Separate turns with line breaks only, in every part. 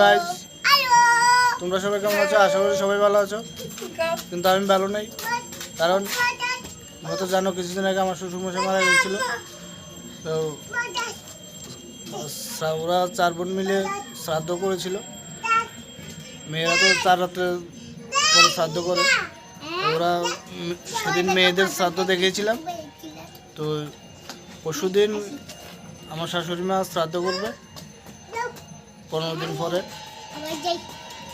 Guys তোমরা সবাই কেমন আছো? আশা করি সবাই ভালো আছো। কিন্তু আমি ভালো নেই। কারণ হয়তো জানো কিছুদিন আগে আমার শ্বশুর শ্বশুরমশাই মারা গেছিল তো ওরা চার বোন মিলে শ্রাদ্ধ করেছিল। মেয়েরা তো চার রাত্রে পরে শ্রাদ্ধ করে। ওরা সেদিন মেয়েদের শ্রাদ্ধ দেখিয়েছিলাম। তো পরশুদিন আমার শাশুড়ি মা শ্রাদ্ধ করবে। পনেরো দিন পরে।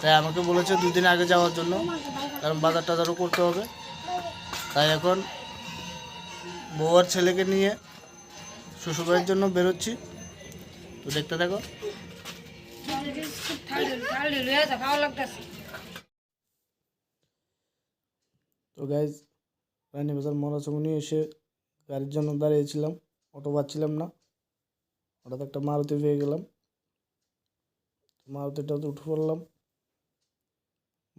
তাই আমাকে বলেছে দুদিন আগে যাওয়ার জন্য। কারণ বাজার টাজারও করতে হবে। তাই এখন বউ আর ছেলেকে নিয়ে শ্বশুরবাড়ির জন্য বেরোচ্ছি। তো দেখতে থাকো। তো গাইজ রানী বাজার মরাচমনি এসে গাড়ির জন্য দাঁড়িয়েছিলাম। অটো পাচ্ছিলাম না। হঠাৎ একটা মারুতি পেয়ে গেলাম। মারুতিটাতে উঠে পড়লাম।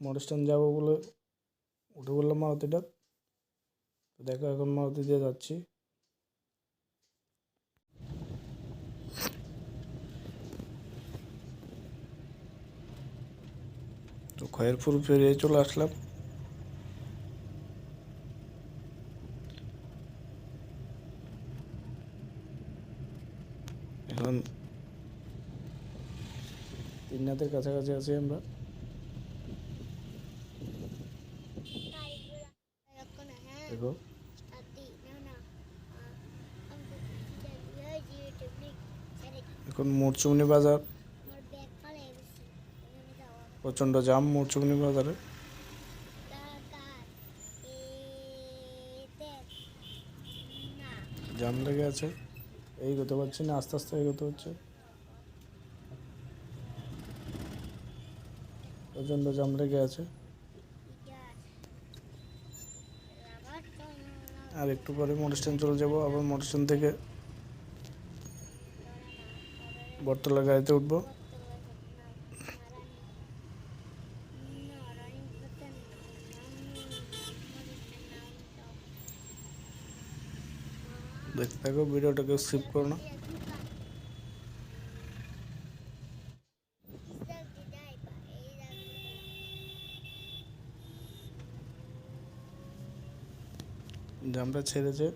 মোটর যাব বলে উঠে পড়লাম মারুতিটা দেখো এখন মারুতি দিয়ে যাচ্ছি। তো খয়েরপুর পেরিয়ে চলে আসলাম। এখন তিননাথের কাছাকাছি আছি আমরা। দেখো। এখন মুরচুমনি বাজার। প্রচণ্ড জাম মুরচুমনি বাজারে। জাম লেগে আছে। এই এগোতে পারছি না, আস্তে আস্তে এগোতে হচ্ছে। প্রচণ্ড জাম লেগে আছে। আর একটু পরে মোটর স্ট্যান্ড চলে যাব, আবার মোটর স্ট্যান্ড থেকে বটতলা গাড়িতে উঠবো। দেখতে থাকো, ভিডিওটাকে স্কিপ করো না। জামটা ছেড়েছে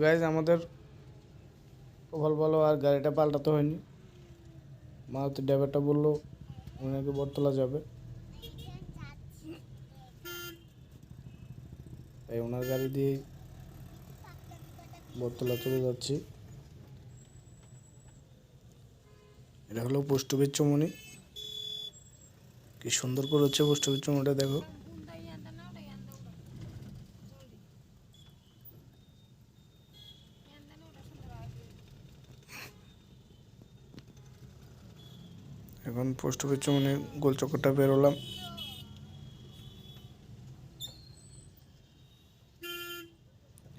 গাইজ আমাদের কপাল ভালো আর গাড়িটা পাল্টাতে হয়নি। মারুতি ড্রাইভারটা বলল ওনাকে বটতলা যাবে। তাই ওনার গাড়ি দিয়ে বটতলা চলে যাচ্ছি। এটা হলো পোস্ট অফিস চমনি। কি সুন্দর করে হচ্ছে পোস্ট অফিস চমনিটা, দেখো এখন পোস্ট অফিস মানে গোল চক্করটা বেরোলাম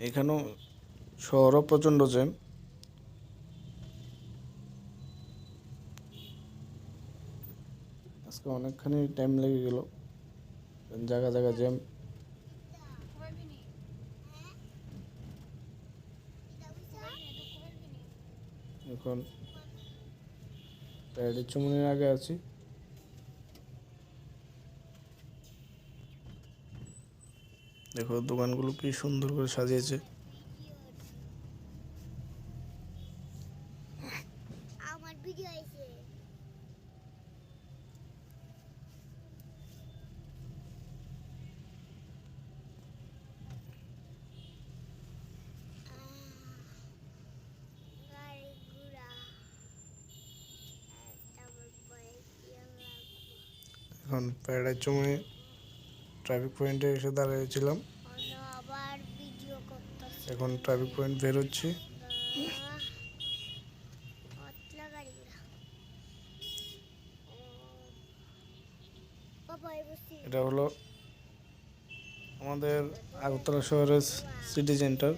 এখানেও শহরও প্রচণ্ড জ্যাম। আজকে অনেকখানি টাইম লেগে গেল। জায়গা জায়গা জ্যাম। এখন প্যারেডের চমনের আগে আছি। দেখো দোকানগুলো কি সুন্দর করে সাজিয়েছে
আমার ভিডিও আইছে গাড়ি ঘোড়া তারপর পরে কি লাগবে
এখন প্যারেডের চমনে ট্রাফিক পয়েন্টে এসে দাঁড়িয়েছিলাম। এখন ট্রাফিক পয়েন্ট বেরোচ্ছি এটা হলো আমাদের আগরতলা শহরের সিটি সেন্টার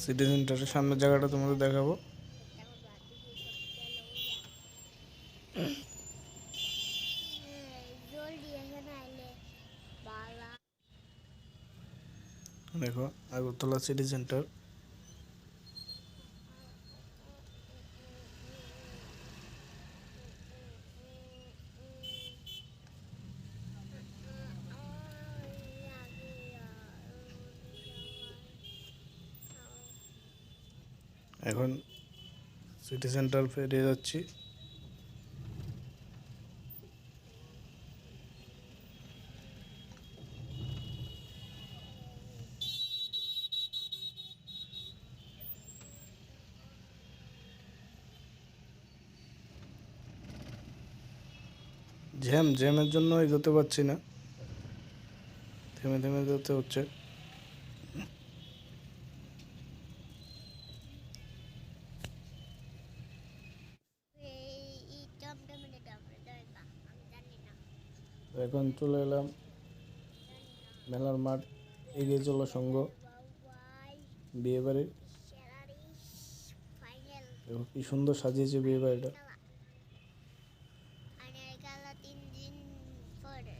সিটি সেন্টারের সামনের জায়গাটা তোমাদের দেখাবো
জলদি এখানে আইলে বালা
দেখো আগরতলা সিটি সেন্টার। এখন সিটি সেন্টার পেরিয়ে যাচ্ছি। জ্যাম, জ্যামের জন্য এগোতে পারছি না। থেমে থেমে যেতে হচ্ছে। এখন চলে এলাম মেলার মাঠ, এগিয়ে চলো সঙ্গ বিয়ে বাড়ি
সেরারি
কি সুন্দর সাজিয়েছে বিয়ে বাড়িটা
খেলা আর খেলা তিন দিন পরে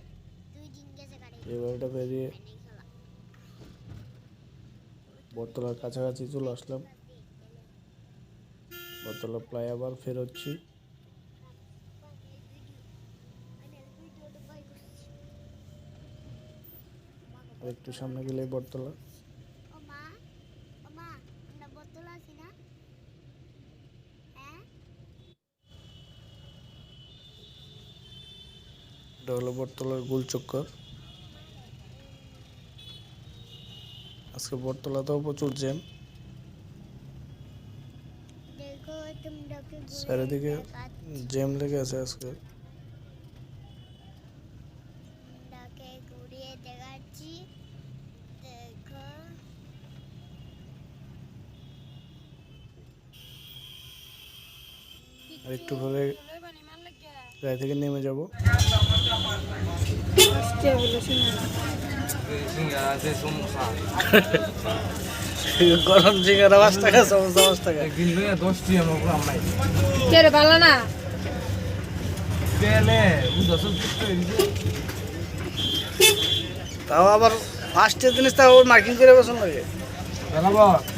দুই দিন
বিয়ে বাড়িটা পেরিয়ে বটতলার কাছাকাছি চলে আসলাম। বটতলা আবার ফেরোচ্ছি। একটু সামনে গেলে বটতলা। এটা হলো বটতলার গোল আজকে বটতলাতেও প্রচুর জ্যাম। চারিদিকে জ্যাম লেগে আছে আজকে। একটু পরে থেকে নেমে যাব। গরম সিঙ্গারা পাঁচ টাকা সমোসা পাঁচ টাকা।
দশটি আমার
কে রে না?
তাও আবার ফার্স্টের জিনিস তাও মার্কিং করে বসুন লাগে।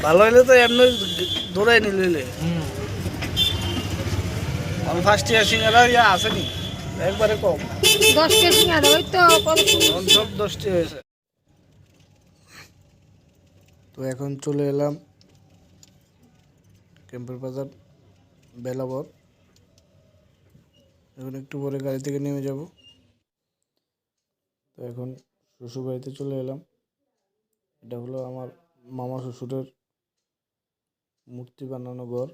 ভালো হইলে তো এমনি দৌড়াই নিলে আমি ফার্স্ট ইয়ার সিঙ্গারা ইয়া আসেনি একবারে কম।
দশ কেজি আর ওই তো কত
সব দশটি হয়েছে। তো এখন চলে এলাম ক্যাম্পের বাজার বেলাবর। এখন একটু পরে গাড়ি থেকে নেমে যাব। তো এখন শ্বশুর বাড়িতে চলে এলাম। এটা হলো আমার মামা শ্বশুরের মূর্তি বানানো ঘর।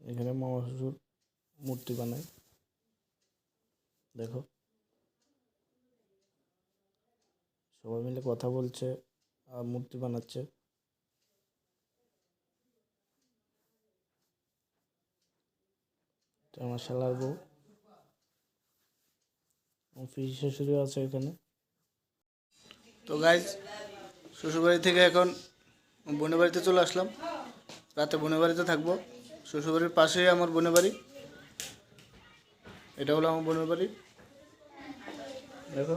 এখানে মামা শ্বশুর মূর্তি বানায়। দেখো। সবাই মিলে কথা বলছে আর মূর্তি বানাচ্ছে। আমার শালার বউ। পিসি আছে এখানে। তো গাইজ শ্বশুরবাড়ি থেকে এখন বোনের বাড়িতে চলে আসলাম। রাতে বোনের বাড়িতে থাকব। শ্বশুরবাড়ির পাশেই আমার বোনের বাড়ি। এটা হলো আমার বোনের বাড়ি। দেখো।